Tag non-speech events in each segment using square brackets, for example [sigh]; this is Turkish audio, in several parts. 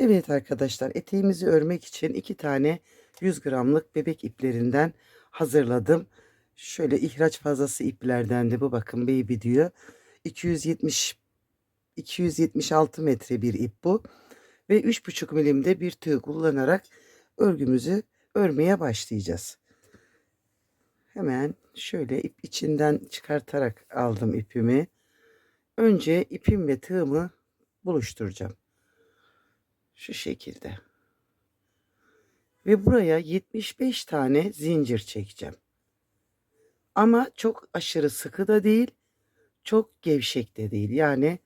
Evet arkadaşlar eteğimizi örmek için iki tane 100 gramlık bebek iplerinden hazırladım. Şöyle ihraç fazlası iplerden de bu bakın baby diyor. 270 276 metre bir ip bu. Ve 3,5 milimde bir tığ kullanarak örgümüzü örmeye başlayacağız. Hemen şöyle ip içinden çıkartarak aldım ipimi. Önce ipim ve tığımı buluşturacağım. Şu şekilde. Ve buraya 75 tane zincir çekeceğim. Ama çok aşırı sıkı da değil, çok gevşek de değil. Yani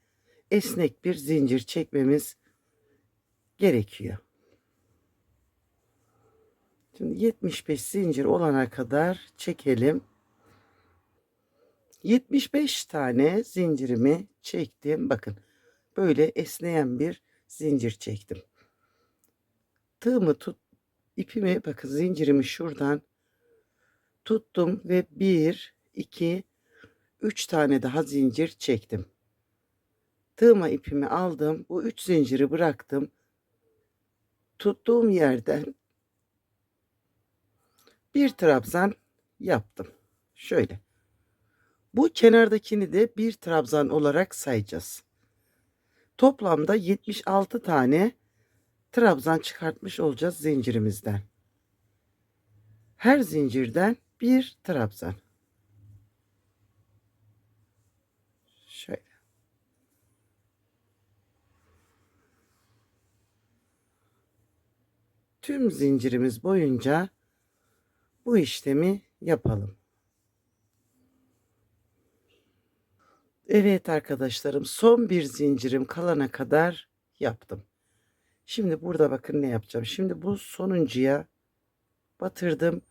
esnek bir zincir çekmemiz gerekiyor. Şimdi 75 zincir olana kadar çekelim. 75 tane zincirimi çektim. Bakın böyle esneyen bir zincir çektim. Tığımı tut, ipimi bakın zincirimi şuradan tuttum ve 1, 2, 3 tane daha zincir çektim. Tığıma ipimi aldım. Bu 3 zinciri bıraktım. Tuttuğum yerden bir trabzan yaptım. Şöyle. Bu kenardakini de bir trabzan olarak sayacağız. Toplamda 76 tane trabzan çıkartmış olacağız zincirimizden. Her zincirden bir trabzan. Şöyle. Tüm zincirimiz boyunca bu işlemi yapalım. Evet arkadaşlarım son bir zincirim kalana kadar yaptım. Şimdi burada bakın ne yapacağım. Şimdi bu sonuncuya batırdım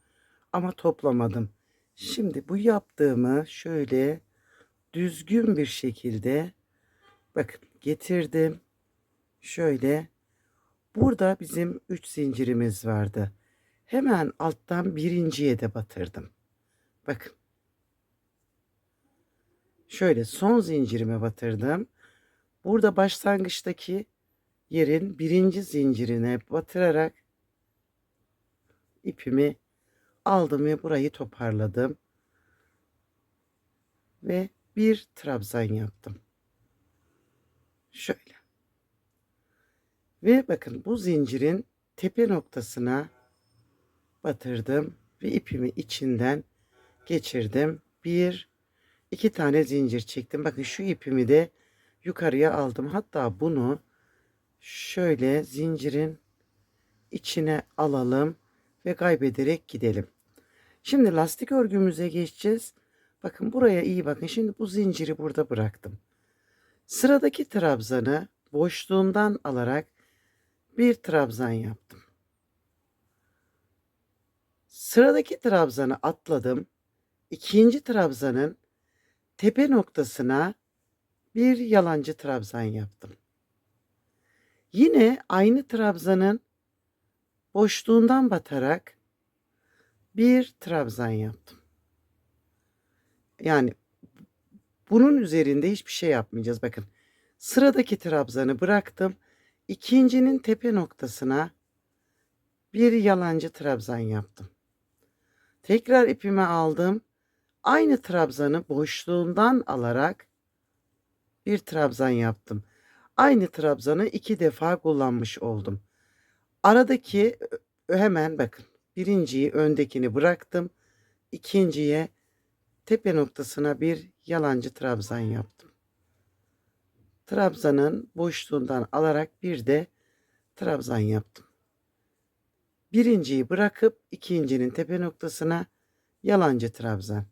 ama toplamadım. Şimdi bu yaptığımı şöyle düzgün bir şekilde bakın getirdim. Şöyle burada bizim 3 zincirimiz vardı. Hemen alttan birinciye de batırdım. Bakın şöyle son zincirime batırdım. Burada başlangıçtaki yerin birinci zincirine batırarak ipimi aldım ve burayı toparladım. Ve bir trabzan yaptım. Şöyle. Ve bakın bu zincirin tepe noktasına batırdım ve ipimi içinden geçirdim. Bir, iki tane zincir çektim. Bakın şu ipimi de yukarıya aldım. Hatta bunu şöyle zincirin içine alalım ve kaybederek gidelim. Şimdi lastik örgümüze geçeceğiz. Bakın buraya iyi bakın. Şimdi bu zinciri burada bıraktım. Sıradaki trabzanı boşluğundan alarak bir trabzan yaptım. Sıradaki trabzanı atladım. İkinci trabzanın tepe noktasına bir yalancı trabzan yaptım. Yine aynı trabzanın boşluğundan batarak bir trabzan yaptım. Yani bunun üzerinde hiçbir şey yapmayacağız. Bakın sıradaki trabzanı bıraktım. İkincinin tepe noktasına bir yalancı trabzan yaptım. Tekrar ipimi aldım. Aynı trabzanı boşluğundan alarak bir trabzan yaptım. Aynı trabzanı iki defa kullanmış oldum. Aradaki hemen bakın birinciyi öndekini bıraktım. İkinciye tepe noktasına bir yalancı trabzan yaptım. Trabzanın boşluğundan alarak bir de trabzan yaptım. Birinciyi bırakıp ikincinin tepe noktasına yalancı trabzan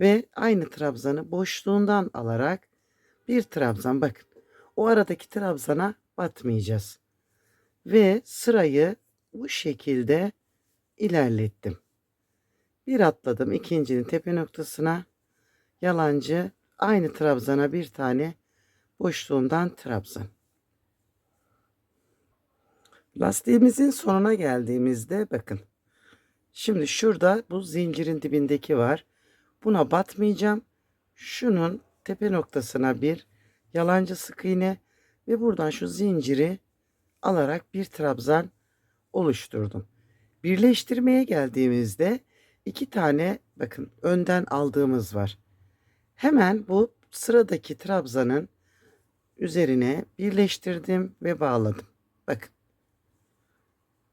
ve aynı trabzanı boşluğundan alarak bir trabzan bakın o aradaki trabzana batmayacağız ve sırayı bu şekilde ilerlettim. Bir atladım ikincinin tepe noktasına yalancı aynı trabzana bir tane boşluğundan trabzan. Lastiğimizin sonuna geldiğimizde bakın. Şimdi şurada bu zincirin dibindeki var. Buna batmayacağım. Şunun tepe noktasına bir yalancı sık iğne ve buradan şu zinciri alarak bir trabzan oluşturdum. Birleştirmeye geldiğimizde iki tane bakın önden aldığımız var. Hemen bu sıradaki trabzanın üzerine birleştirdim ve bağladım. Bakın.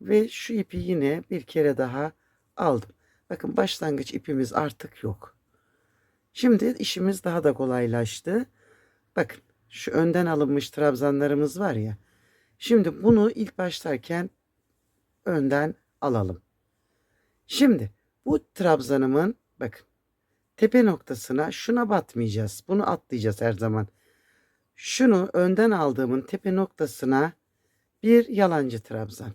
Ve şu ipi yine bir kere daha aldım. Bakın başlangıç ipimiz artık yok. Şimdi işimiz daha da kolaylaştı. Bakın şu önden alınmış trabzanlarımız var ya. Şimdi bunu ilk başlarken önden alalım. Şimdi bu trabzanımın bakın tepe noktasına şuna batmayacağız. Bunu atlayacağız her zaman. Şunu önden aldığımın tepe noktasına bir yalancı trabzan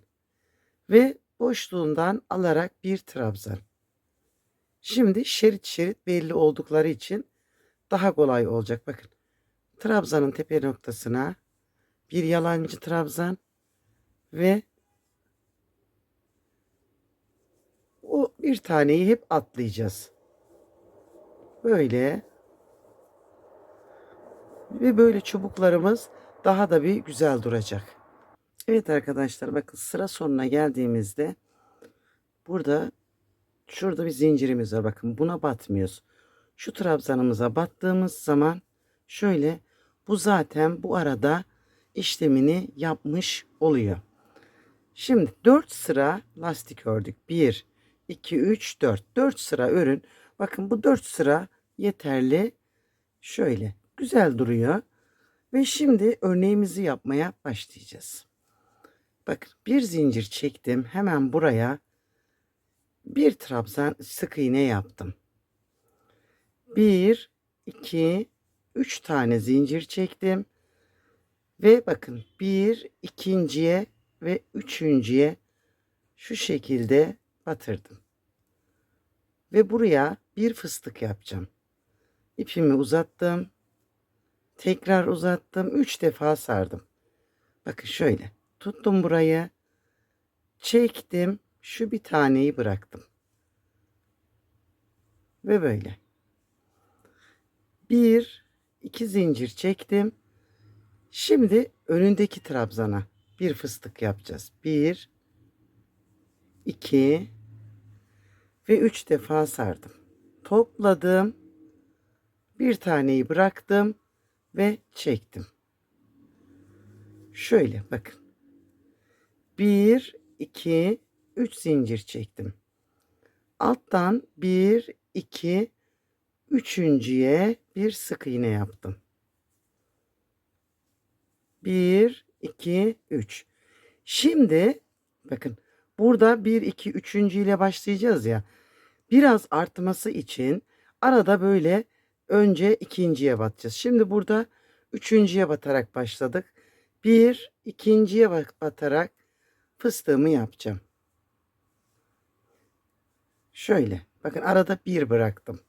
ve boşluğundan alarak bir trabzan. Şimdi şerit şerit belli oldukları için daha kolay olacak. Bakın trabzanın tepe noktasına bir yalancı trabzan ve o bir taneyi hep atlayacağız. Böyle ve böyle çubuklarımız daha da bir güzel duracak. Evet arkadaşlar bakın sıra sonuna geldiğimizde burada şurada bir zincirimiz var. Bakın buna batmıyoruz. Şu trabzanımıza battığımız zaman şöyle bu zaten bu arada işlemini yapmış oluyor. Şimdi 4 sıra lastik ördük. 1, 2, 3, 4. 4 sıra örün. Bakın bu 4 sıra yeterli. Şöyle güzel duruyor. Ve şimdi örneğimizi yapmaya başlayacağız. Bakın bir zincir çektim. Hemen buraya bir trabzan sık iğne yaptım. 1, 2, 3 tane zincir çektim. Ve bakın bir ikinciye ve üçüncüye şu şekilde batırdım. Ve buraya bir fıstık yapacağım. İpimi uzattım. Tekrar uzattım. Üç defa sardım. Bakın şöyle. Tuttum burayı. Çektim. Şu bir taneyi bıraktım. Ve böyle. Bir, iki zincir çektim. Şimdi önündeki trabzana bir fıstık yapacağız. Bir, iki ve üç defa sardım. Topladım. Bir taneyi bıraktım ve çektim. Şöyle bakın. Bir, iki, üç zincir çektim. Alttan bir, iki, üçüncüye bir sık iğne yaptım. 1, 2, 3. Şimdi bakın burada 1, 2, 3. ile başlayacağız ya. Biraz artması için arada böyle önce ikinciye batacağız. Şimdi burada üçüncüye batarak başladık. Bir, ikinciye batarak fıstığımı yapacağım. Şöyle. Bakın arada bir bıraktım.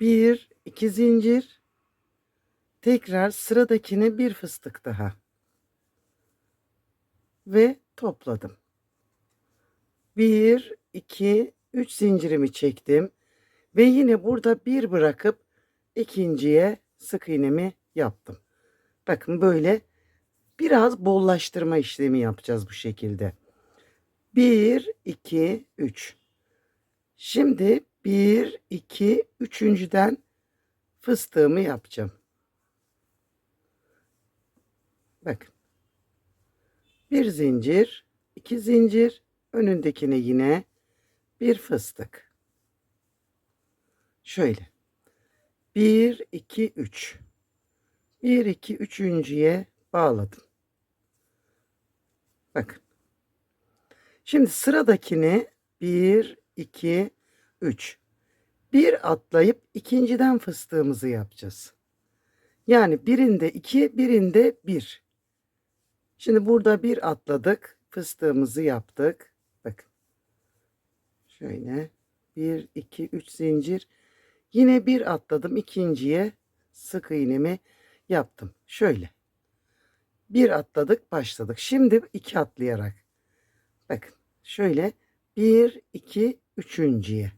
Bir, iki zincir. Tekrar sıradakine bir fıstık daha. Ve topladım. Bir, iki, üç zincirimi çektim. Ve yine burada bir bırakıp ikinciye sık iğnemi yaptım. Bakın böyle biraz bollaştırma işlemi yapacağız bu şekilde. 1, 2, 3. Şimdi 1, 2, üçüncüden fıstığımı yapacağım. Bakın. Bir zincir, iki zincir, önündekine yine bir fıstık. Şöyle. Bir, iki, üç. Bir, iki, üçüncüye bağladım. Bakın. Şimdi sıradakini bir, iki, üç. Bir atlayıp ikinciden fıstığımızı yapacağız. Yani birinde iki, birinde bir. Şimdi burada bir atladık. Fıstığımızı yaptık. Bakın. Şöyle. Bir, iki, üç zincir. Yine bir atladım. ikinciye sık iğnemi yaptım. Şöyle. Bir atladık başladık. Şimdi iki atlayarak. Bakın. Şöyle. Bir, iki, üçüncüye.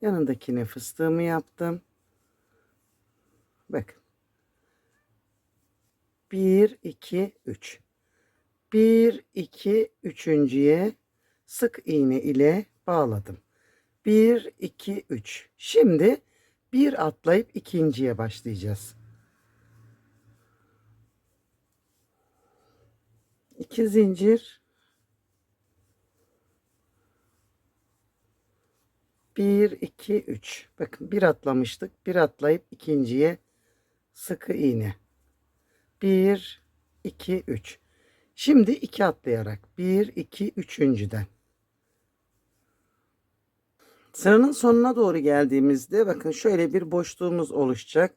Yanındakine fıstığımı yaptım. Bakın. 1 2 3. 1 2 üçüncüye sık iğne ile bağladım. 1 2 3. Şimdi bir atlayıp ikinciye başlayacağız. 2 zincir. 1 2 3 bakın bir atlamıştık. Bir atlayıp ikinciye sıkı iğne. 1 2 3 şimdi iki atlayarak 1 2 üçüncüden. Sıranın sonuna doğru geldiğimizde bakın şöyle bir boşluğumuz oluşacak.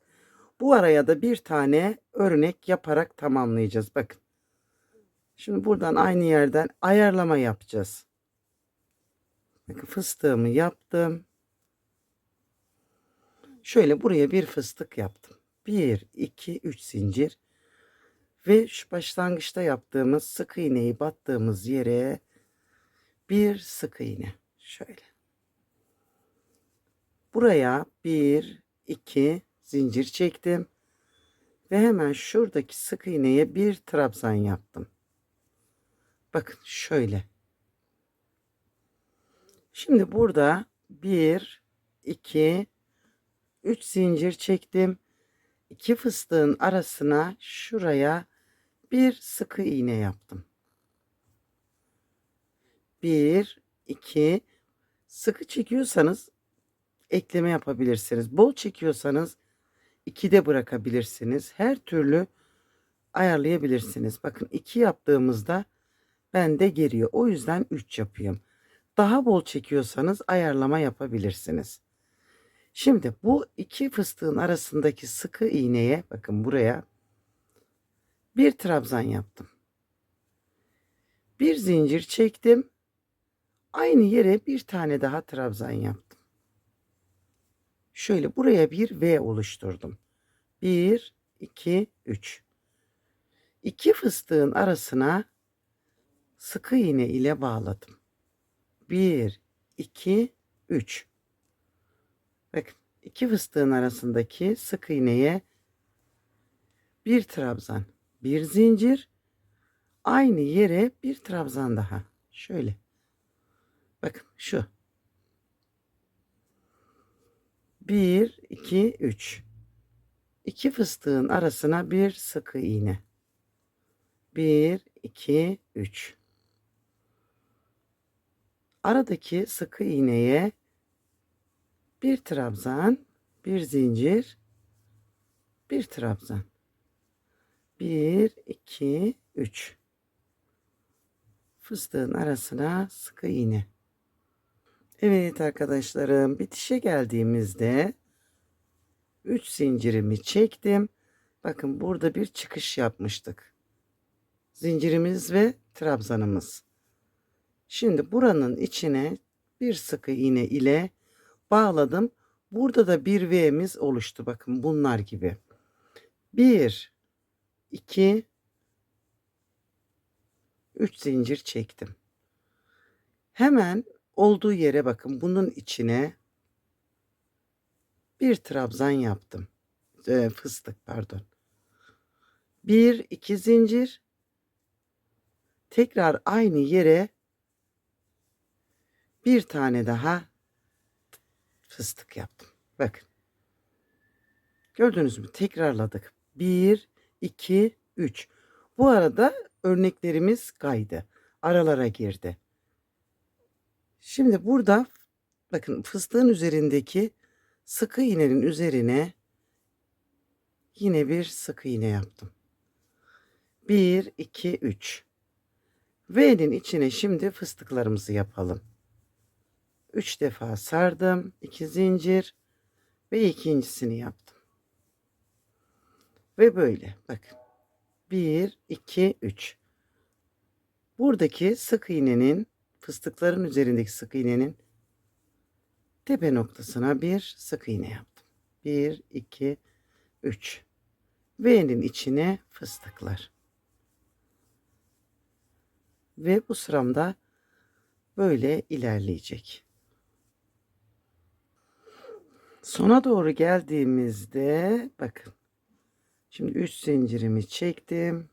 Bu araya da bir tane örnek yaparak tamamlayacağız. Bakın şimdi buradan aynı yerden ayarlama yapacağız Bakın fıstığımı yaptım. Şöyle buraya bir fıstık yaptım. 1, 2, 3 zincir. Ve şu başlangıçta yaptığımız sık iğneyi battığımız yere bir sık iğne. Şöyle. Buraya 1, 2 zincir çektim. Ve hemen şuradaki sık iğneye bir trabzan yaptım. Bakın şöyle. Şimdi burada 1, 2, 3 zincir çektim. 2 fıstığın arasına şuraya bir sıkı iğne yaptım. 1, 2, sıkı çekiyorsanız ekleme yapabilirsiniz. Bol çekiyorsanız 2'de bırakabilirsiniz. Her türlü ayarlayabilirsiniz. Bakın 2 yaptığımızda bende geliyor. O yüzden 3 yapıyorum. Daha bol çekiyorsanız ayarlama yapabilirsiniz. Şimdi bu iki fıstığın arasındaki sıkı iğneye bakın buraya bir trabzan yaptım. Bir zincir çektim. Aynı yere bir tane daha trabzan yaptım. Şöyle buraya bir V oluşturdum. 1 2 3. İki fıstığın arasına sıkı iğne ile bağladım. 1, 2, 3. Bakın iki fıstığın arasındaki sık iğneye bir trabzan, bir zincir, aynı yere bir trabzan daha. Şöyle. Bakın şu. 1, 2, 3. İki fıstığın arasına bir sıkı iğne. 1, 2, 3 aradaki sıkı iğneye bir trabzan, bir zincir, bir trabzan. 1 2 3 Fıstığın arasına sıkı iğne. Evet arkadaşlarım, bitişe geldiğimizde 3 zincirimi çektim. Bakın burada bir çıkış yapmıştık. Zincirimiz ve trabzanımız. Şimdi buranın içine bir sıkı iğne ile bağladım. Burada da bir V'miz oluştu. Bakın bunlar gibi. 1 2 3 zincir çektim. Hemen olduğu yere bakın. Bunun içine bir trabzan yaptım. Ee, fıstık pardon. Bir iki zincir tekrar aynı yere bir tane daha fıstık yaptım. Bakın. Gördünüz mü? Tekrarladık. 1, 2, 3. Bu arada örneklerimiz kaydı. Aralara girdi. Şimdi burada bakın fıstığın üzerindeki sıkı iğnenin üzerine yine bir sık iğne yaptım. 1, 2, 3. V'nin içine şimdi fıstıklarımızı yapalım. 3 defa sardım. 2 zincir ve ikincisini yaptım. Ve böyle bakın. 1 2 3. Buradaki sık iğnenin fıstıkların üzerindeki sık iğnenin tepe noktasına bir sık iğne yaptım. 1 2 3. V'nin içine fıstıklar. Ve bu sıramda böyle ilerleyecek. Sona doğru geldiğimizde bakın. Şimdi 3 zincirimi çektim.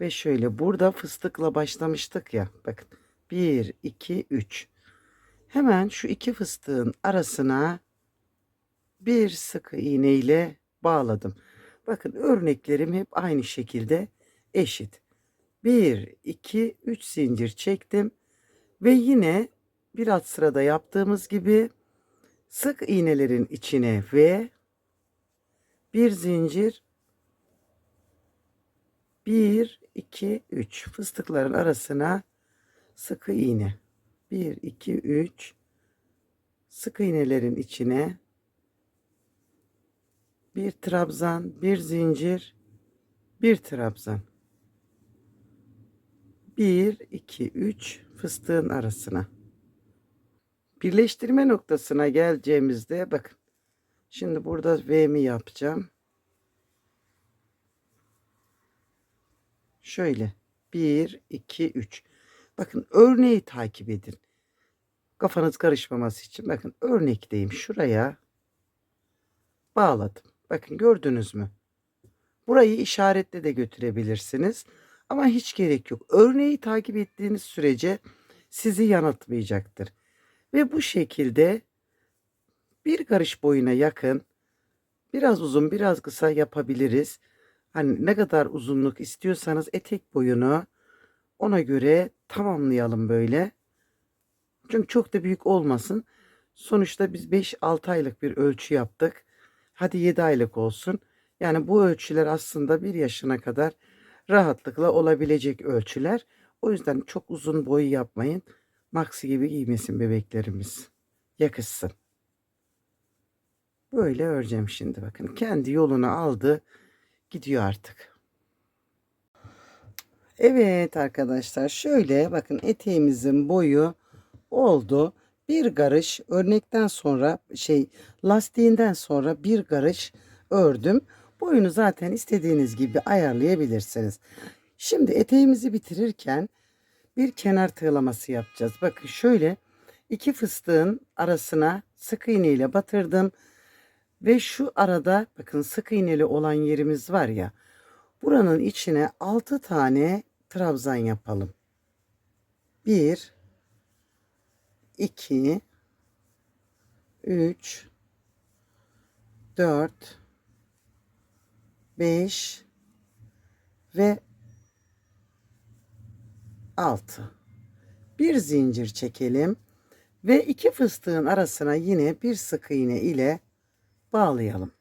Ve şöyle burada fıstıkla başlamıştık ya. Bakın 1, 2, 3. Hemen şu iki fıstığın arasına bir sık iğne ile bağladım. Bakın örneklerim hep aynı şekilde eşit. 1, 2, 3 zincir çektim. Ve yine bir alt sırada yaptığımız gibi sık iğnelerin içine ve bir zincir 1 2 3 fıstıkların arasına sık iğne. 1 2 3 sık iğnelerin içine bir trabzan bir zincir bir trabzan. 1 2 3 fıstığın arasına birleştirme noktasına geleceğimizde bakın şimdi burada V'mi yapacağım. Şöyle 1 2 3 bakın örneği takip edin. Kafanız karışmaması için bakın örnekteyim. Şuraya bağladım. Bakın gördünüz mü? Burayı işaretle de götürebilirsiniz. Ama hiç gerek yok. Örneği takip ettiğiniz sürece sizi yanıltmayacaktır ve bu şekilde bir karış boyuna yakın biraz uzun biraz kısa yapabiliriz. Hani ne kadar uzunluk istiyorsanız etek boyunu ona göre tamamlayalım böyle. Çünkü çok da büyük olmasın. Sonuçta biz 5-6 aylık bir ölçü yaptık. Hadi 7 aylık olsun. Yani bu ölçüler aslında 1 yaşına kadar rahatlıkla olabilecek ölçüler. O yüzden çok uzun boyu yapmayın. Maxi gibi giymesin bebeklerimiz. Yakışsın. Böyle öreceğim şimdi bakın. Kendi yolunu aldı. Gidiyor artık. Evet arkadaşlar şöyle bakın eteğimizin boyu oldu. Bir karış örnekten sonra şey lastiğinden sonra bir karış ördüm. Boyunu zaten istediğiniz gibi ayarlayabilirsiniz. Şimdi eteğimizi bitirirken bir kenar tığlaması yapacağız. Bakın şöyle iki fıstığın arasına sık iğne ile batırdım. Ve şu arada bakın sık iğneli olan yerimiz var ya. Buranın içine 6 tane trabzan yapalım. 1 2 3 4 5 ve 6 bir zincir çekelim ve iki fıstığın arasına yine bir sık iğne ile bağlayalım.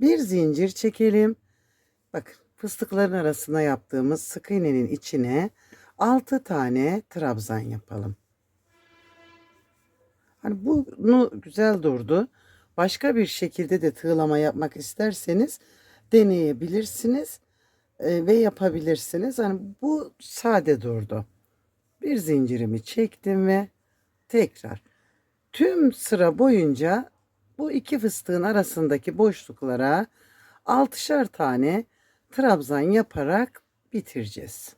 Bir zincir çekelim. Bakın fıstıkların arasına yaptığımız sık iğnenin içine 6 tane trabzan yapalım. Hani bunu güzel durdu. Başka bir şekilde de tığlama yapmak isterseniz deneyebilirsiniz e, ve yapabilirsiniz. Hani bu sade durdu. Bir zincirimi çektim ve tekrar tüm sıra boyunca bu iki fıstığın arasındaki boşluklara altışar tane trabzan yaparak bitireceğiz.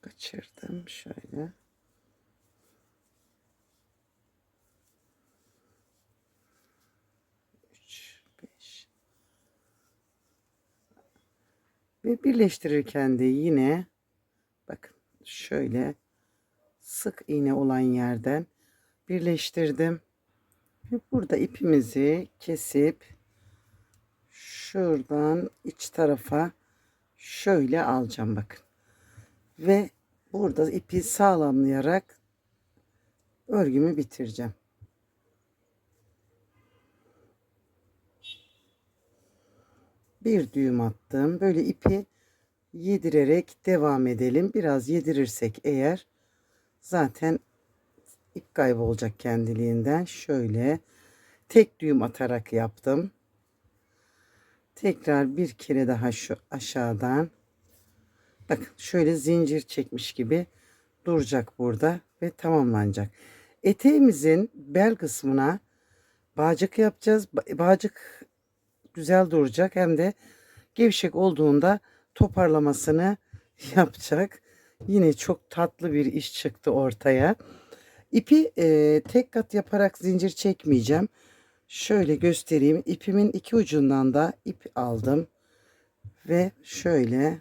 Kaçırdım şöyle. Ve birleştirirken de yine bakın şöyle sık iğne olan yerden birleştirdim. Ve burada ipimizi kesip şuradan iç tarafa şöyle alacağım bakın. Ve burada ipi sağlamlayarak örgümü bitireceğim. Bir düğüm attım. Böyle ipi yedirerek devam edelim. Biraz yedirirsek eğer zaten ip kaybolacak kendiliğinden. Şöyle tek düğüm atarak yaptım. Tekrar bir kere daha şu aşağıdan. Bakın şöyle zincir çekmiş gibi duracak burada ve tamamlanacak. Eteğimizin bel kısmına bağcık yapacağız. Bağcık güzel duracak hem de gevşek olduğunda toparlamasını [laughs] yapacak. Yine çok tatlı bir iş çıktı ortaya. İpi e, tek kat yaparak zincir çekmeyeceğim. Şöyle göstereyim. İpimin iki ucundan da ip aldım. Ve şöyle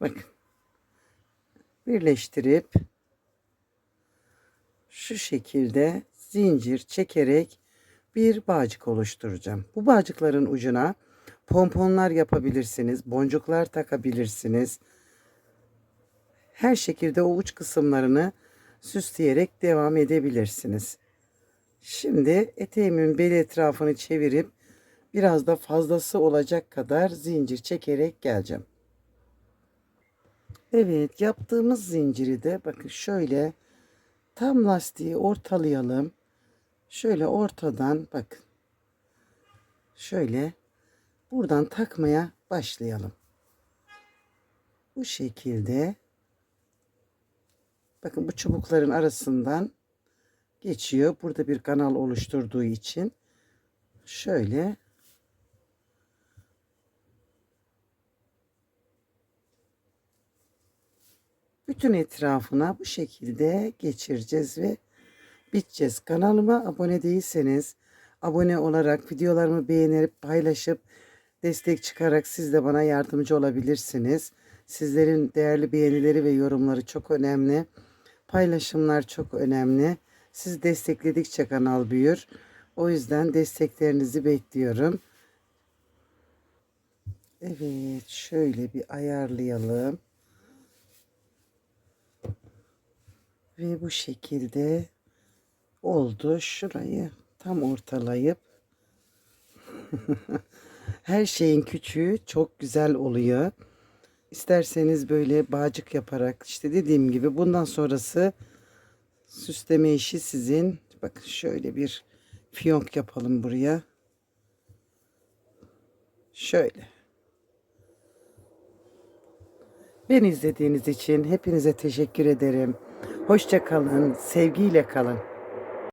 bakın birleştirip şu şekilde zincir çekerek bir bağcık oluşturacağım. Bu bağcıkların ucuna pomponlar yapabilirsiniz, boncuklar takabilirsiniz. Her şekilde o uç kısımlarını süsleyerek devam edebilirsiniz. Şimdi eteğimin bel etrafını çevirip biraz da fazlası olacak kadar zincir çekerek geleceğim. Evet yaptığımız zinciri de bakın şöyle tam lastiği ortalayalım. Şöyle ortadan bakın. Şöyle buradan takmaya başlayalım. Bu şekilde bakın bu çubukların arasından geçiyor. Burada bir kanal oluşturduğu için şöyle bütün etrafına bu şekilde geçireceğiz ve biteceğiz. Kanalıma abone değilseniz abone olarak videolarımı beğenip paylaşıp destek çıkarak siz de bana yardımcı olabilirsiniz. Sizlerin değerli beğenileri ve yorumları çok önemli. Paylaşımlar çok önemli. Siz destekledikçe kanal büyür. O yüzden desteklerinizi bekliyorum. Evet, şöyle bir ayarlayalım. Ve bu şekilde oldu. Şurayı tam ortalayıp [laughs] her şeyin küçüğü çok güzel oluyor. İsterseniz böyle bağcık yaparak işte dediğim gibi bundan sonrası süsleme işi sizin. Bakın şöyle bir fiyonk yapalım buraya. Şöyle. Beni izlediğiniz için hepinize teşekkür ederim. Hoşça kalın, sevgiyle kalın.